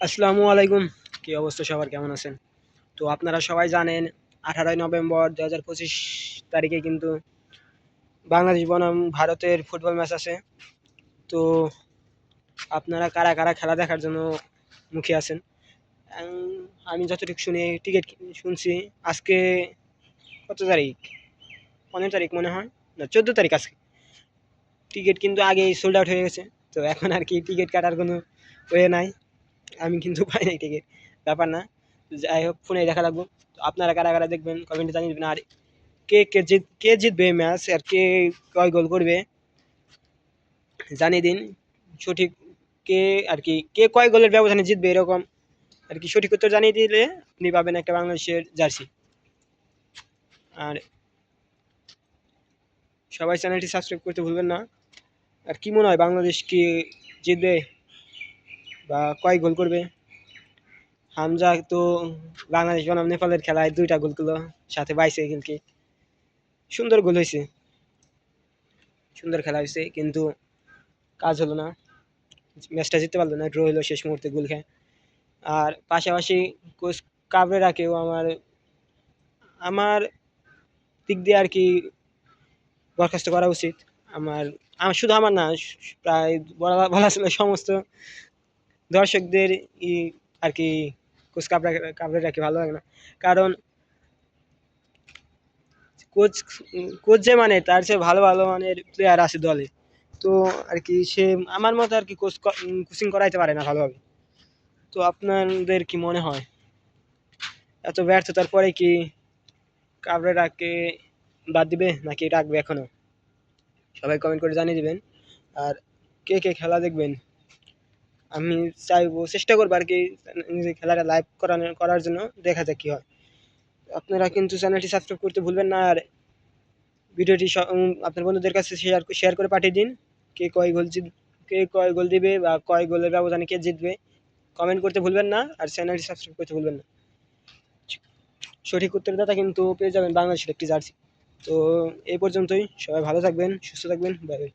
আসসালামু আলাইকুম। কি অবস্থা সবার? কেমন আছেন? তো আপনারা সবাই জানেন, আঠারোই নভেম্বর দু হাজার পঁচিশ তারিখে কিন্তু বাংলাদেশ বনাম ভারতের ফুটবল ম্যাচ আছে। তো আপনারা কারা কারা খেলা দেখার জন্য মুখে আছেন? আমি যতটুকু শুনি, টিকিট শুনছি, আজকে কত তারিখ? পনেরো তারিখ মনে হয়? না, চোদ্দ তারিখ আজকে। টিকিট কিন্তু আগেই সোল্ড আউট হয়ে গেছে। তো এখন আর কি টিকিট কাটার কোনো ওয়ে নাই। আমি কিন্তু পাই নাই টিকিট ব্যাপার না। যাই হোক ফোনে দেখা লাগবো। আপনারা কারা কারা দেখবেন কমেন্টে জানিয়ে দেবেন। আর কে কে জিত, কে জিতবে ম্যাচ আর কে কয় গোল করবে, জানিয়ে দিন। সঠিক কে আর কি, কে কয় গোলের ব্যবধানে জিতবে এরকম আর কি সঠিক উত্তর জানিয়ে দিলে আপনি পাবেন একটা বাংলাদেশের জার্সি আর সবাই চ্যানেলটি সাবস্ক্রাইব করতে ভুলবেন না। আর কি মনে হয় বাংলাদেশ কি জিতবে? বা কয় গোল করবে? হামজা তো বাংলাদেশ বনাম নেপালের খেলায় দুইটা গোল করল, সাথে বাইশে কিন্তু সুন্দর গোল হয়েছে সুন্দর খেলা হয়েছে কিন্তু কাজ হলো না। ম্যাচটা জিততে পারল না, ড্র হলো শেষ মুহূর্তে গোল খেয়ে। আর পাশাপাশি কোচ কাবরেরাকেও আমার আমার দিক দিয়ে আর কি বরখাস্ত করা উচিত। আমার শুধু আমার না, প্রায় বলা বলা ছিল সমস্ত দর্শকদের ই আর কি কোচ কাপড় কাপড়ে রাখি ভালো লাগে না? কারণ কোচ কোচ যে মানে তার চেয়ে ভালো ভালো মানের প্লেয়ার আছে দলে। তো আর কি সে, আমার মতো আর কি কোচ কোচিং করাইতে পারে না ভালোভাবে। তো আপনাদের কি মনে হয়? এত ব্যর্থতার পরে কি কাবরেরাকে বাদ দিবে নাকি রাখবে এখনও? সবাই কমেন্ট করে জানিয়ে দিবেন। আর কে কে খেলা দেখবেন? আমি চাইব, চেষ্টা করব আর কি নিজের খেলাটা লাইভ করানোর করার জন্য। দেখা যাক কী হয়। আপনারা কিন্তু চ্যানেলটি সাবস্ক্রাইব করতে ভুলবেন না আর ভিডিওটি আপনার বন্ধুদের কাছে শেয়ার শেয়ার করে পাঠিয়ে দিন। কে কয় গোল জিত, কে কয় গোল দিবে বা কয় গোলের ব্যবধানে কে জিতবে কমেন্ট করতে ভুলবেন না আর চ্যানেলটি সাবস্ক্রাইব করতে ভুলবেন না। সঠিক উত্তরদাতা কিন্তু পেয়ে যাবেন বাংলাদেশের একটি জার্সি তো এই পর্যন্তই। সবাই ভালো থাকবেন, সুস্থ থাকবেন। Bye bye